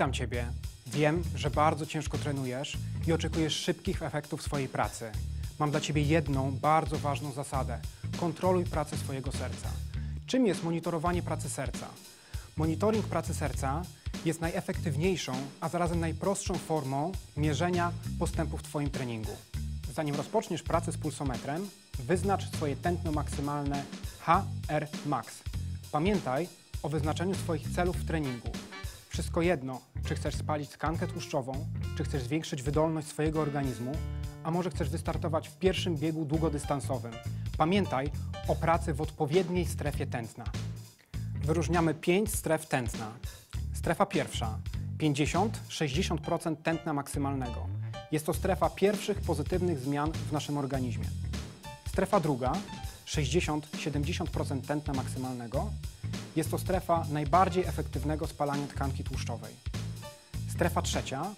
Witam Ciebie. Wiem, że bardzo ciężko trenujesz i oczekujesz szybkich efektów swojej pracy. Mam dla Ciebie jedną bardzo ważną zasadę. Kontroluj pracę swojego serca. Czym jest monitorowanie pracy serca? Monitoring pracy serca jest najefektywniejszą, a zarazem najprostszą formą mierzenia postępu w Twoim treningu. Zanim rozpoczniesz pracę z pulsometrem, wyznacz swoje tętno maksymalne HR max. Pamiętaj o wyznaczeniu swoich celów w treningu. Wszystko jedno, czy chcesz spalić tkankę tłuszczową, czy chcesz zwiększyć wydolność swojego organizmu, a może chcesz wystartować w pierwszym biegu długodystansowym. Pamiętaj o pracy w odpowiedniej strefie tętna. Wyróżniamy pięć stref tętna. Strefa pierwsza 50-60% tętna maksymalnego. Jest to strefa pierwszych pozytywnych zmian w naszym organizmie. Strefa druga 60-70% tętna maksymalnego. Jest to strefa najbardziej efektywnego spalania tkanki tłuszczowej. Strefa trzecia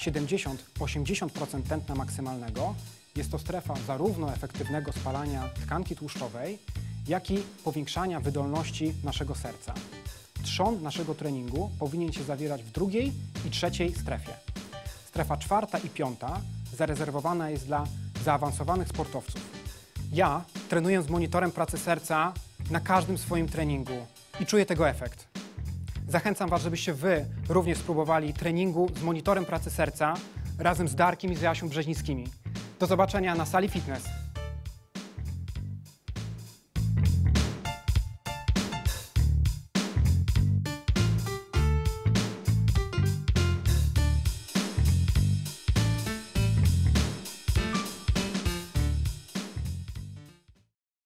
70-80% tętna maksymalnego. Jest to strefa zarówno efektywnego spalania tkanki tłuszczowej, jak i powiększania wydolności naszego serca. Trzon naszego treningu powinien się zawierać w drugiej i trzeciej strefie. Strefa czwarta i piąta zarezerwowana jest dla zaawansowanych sportowców. Ja trenuję z monitorem pracy serca na każdym swoim treningu i czuję tego efekt. Zachęcam Was, żebyście Wy również spróbowali treningu z monitorem pracy serca razem z Darkiem i z Jasią Brzeźnickimi. Do zobaczenia na sali fitness.